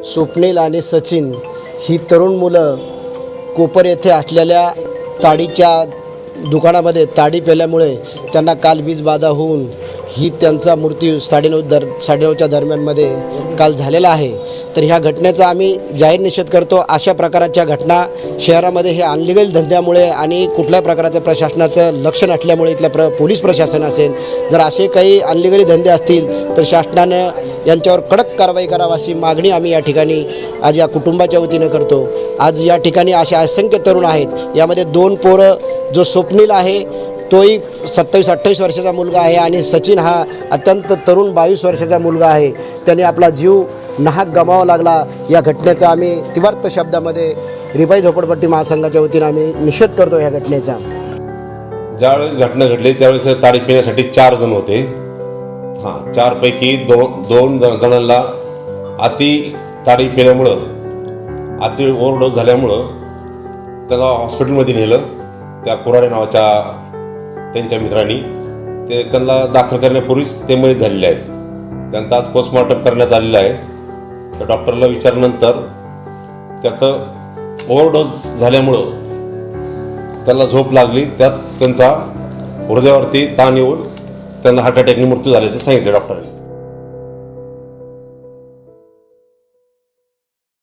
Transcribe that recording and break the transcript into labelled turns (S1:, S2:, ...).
S1: स्वप्नील आणि सचिन ही तरुण मुलं कोपर येथे असलेल्या ताडीच्या दुकानामध्ये ताडी पेल्यामुळे त्यांना काल वीज बाधा होऊन ही त्यांचा मृत्यू साडेनऊ दर साडेनऊच्या दरम्यानमध्ये काल झालेला आहे. तर ह्या घटनेचा आम्ही जाहीर निषेध करतो. अशा प्रकारच्या घटना शहरामध्ये हे अनलिगल धंद्यामुळे आणि कुठल्या प्रकारच्या प्रशासनाचं लक्ष नसल्यामुळे इथल्या प्र पोलीस प्रशासन असेल जर असे काही अनलिगली धंदे असतील तर शासनानं यांच्यावर कडक कारवाई करावा अशी मागणी आम्ही या ठिकाणी आज या कुटुंबाच्या वतीनं करतो. आज या ठिकाणी असे असंख्य तरुण आहेत. यामध्ये दोन पोरं जो स्वप्नील आहे तोही सत्तावीस अठ्ठावीस वर्षाचा मुलगा आहे आणि सचिन हा अत्यंत तरुण बावीस वर्षाचा मुलगा आहे. त्याने आपला जीव नाहक गमावा लागला. या घटनेचा आम्ही तिवार्थ शब्दामध्ये रिपाई झोपडपट्टी महासंघाच्या वतीनं आम्ही निषेध करतो या घटनेचा.
S2: ज्यावेळेस घटना घडली त्यावेळेस ताडी पिण्यासाठी चार जण होते. हां चारपैकी दोन दोन जणांना अति ताडी पिण्यामुळं अति ओव्हरडोस झाल्यामुळं त्याला हॉस्पिटलमध्ये नेलं. त्या कुराडे नावाच्या त्यांच्या मित्रांनी. ते त्यांना दाखल करण्यापूर्वीच ते मयत झालेले आहेत. त्यांचा आज पोस्टमॉर्टम करण्यात आलेला आहे. तर डॉक्टरला विचारल्यानंतर त्याचं ओव्हरडोस झाल्यामुळं त्याला झोप लागली. त्यात त्यांचा हृदयावरती ताण येऊन त्यांना हार्ट अटॅकने मृत्यू झाल्याचं सांगितलं डॉक्टरांनी.